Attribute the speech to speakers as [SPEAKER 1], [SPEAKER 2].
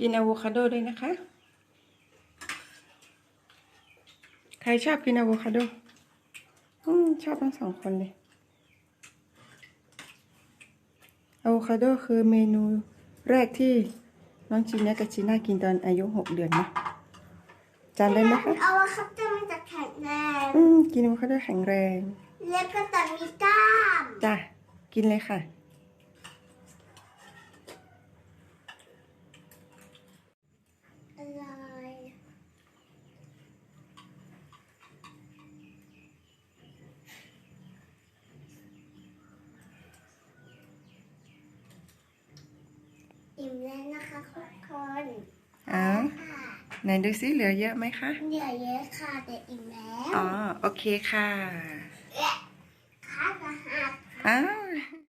[SPEAKER 1] กินอะโวคาโดด้วยนะคะ ใครชอบกินอะโวคาโดอืมชอบทั้งสองคนเลยอะโวคาโดคือเมนูแรกที่น้องจีน่ากับจีน่ากินตอนอายุหกเดือนนะจำได้ไหมคะ
[SPEAKER 2] เอาอะครับจะมันจะแข็งแรง
[SPEAKER 1] อืมกินอะโวคาโดแข็งแรง
[SPEAKER 2] แล้วก็จะมีกล้าม
[SPEAKER 1] จ้ะ กินเลยค่ะ
[SPEAKER 2] อร่อยอิ่มแล้วนะคะทุกคน
[SPEAKER 1] อ้าว
[SPEAKER 2] ค่ะ
[SPEAKER 1] ไหนดูซิเหลือเยอะไหมคะ
[SPEAKER 2] เหนื่อยเยอะค่ะแต่อิ่มแล้ว
[SPEAKER 1] อ๋อ โอเคค่ะ
[SPEAKER 2] ขาจะหัก
[SPEAKER 1] อ้าว